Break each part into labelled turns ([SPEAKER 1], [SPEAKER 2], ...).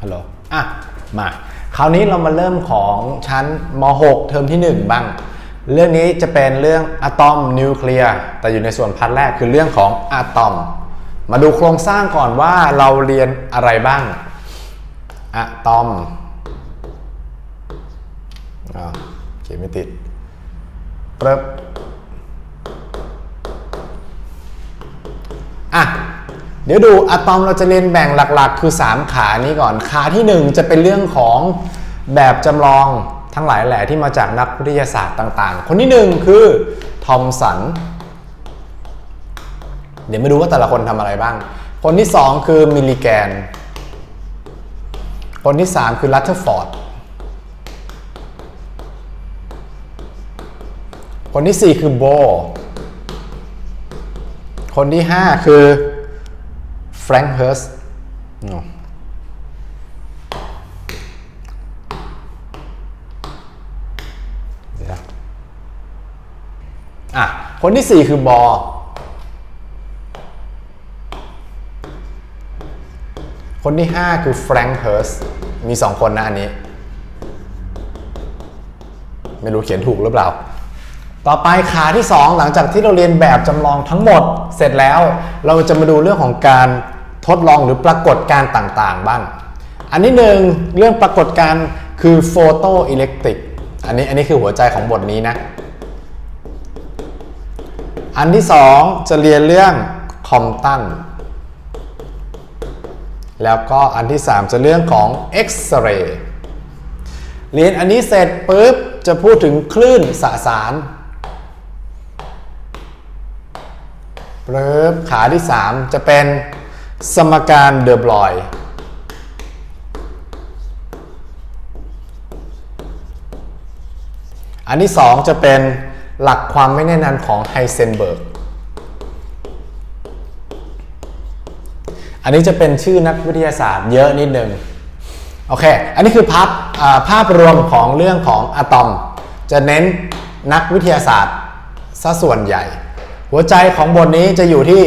[SPEAKER 1] ฮัลโหลอะมา คราวนี้เรามาเริ่มของชั้นม .6 เทอมที่ 1 บ้าง เรื่องนี้จะเป็นเรื่องอะตอมนิวเคลียร์แต่อยู่ในส่วนพาร์ทแรกคือเรื่องของอะตอม มาดูโครงสร้างก่อนว่าเราเรียนอะไรบ้างอะตอมอ่าเขียนไม่ติดปึ๊บอะ เดี๋ยวดูอะตอมเราจะเรียนแบ่งหลักๆ คือ 3 ขานี้ก่อน ขาที่ 1 จะเป็นเรื่องของแบบจำลองทั้งหลายแหล่ที่มาจากนักวิทยาศาสตร์ต่าง ๆ คนที่ 1 คือทอมสัน เดี๋ยวมาดูว่าแต่ละคนทำอะไรบ้าง คนที่ 2 คือมิลลิแกน คนที่ 3 คือลัตเทอร์ฟอร์ด คนที่ 4 คือโบ คนที่ 5 คือ แฟรงค์เฮิร์สอะ คนที่ 4 คือบอ คนที่ 5 คือแฟรงค์เฮิร์สมี 2 คนนะอันนี้ ไม่รู้เขียนถูกหรือเปล่า ต่อไปขาที่ 2 หลังจากที่เราเรียนแบบจำลองทั้งหมดเสร็จแล้ว เราจะมาดูเรื่องของการ ทดลองหรือปรากฏการต่างๆบ้าง อันที่หนึ่งเรื่องปรากฏการคือโฟโตอิเล็กตริกอันนี้อันนี้คือหัวใจของบทนี้นะ อันที่2จะเรียนเรื่องคอมตันแล้วก็อันที่ 3 จะเรื่องของเอ็กซเรย์เรียนอันนี้เสร็จปุ๊บ จะพูดถึงคลื่นสสารปึ๊บขาที่ 3 จะเป็น สมการเดอบลอยอันที่ 2 จะเป็นหลักความไม่แน่นอนของไฮเซนเบิร์ก อันนี้จะเป็นชื่อนักวิทยาศาสตร์เยอะนิดนึง โอเค อันนี้คือภาพภาพรวมของเรื่องของอะตอม จะเน้นนักวิทยาศาสตร์ซะส่วนใหญ่ หัวใจของบทนี้จะอยู่ที่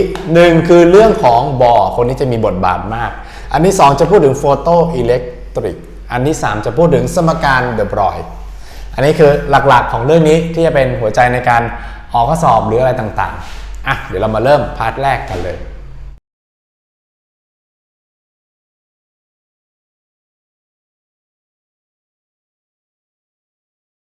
[SPEAKER 1] 1 คือเรื่องของบอคนนี้จะมีบทบาทมาก อันที่ 2 จะพูดถึงโฟโตอิเล็กตริกอันที่ 3 จะพูดถึงสมการเดอบรอยอันนี้คือหลักๆของเรื่องนี้ที่จะเป็นหัวใจในการออกข้อสอบหรืออะไรต่างๆอะเดี๋ยวเรามาเริ่มพาร์ทแรกกันเลย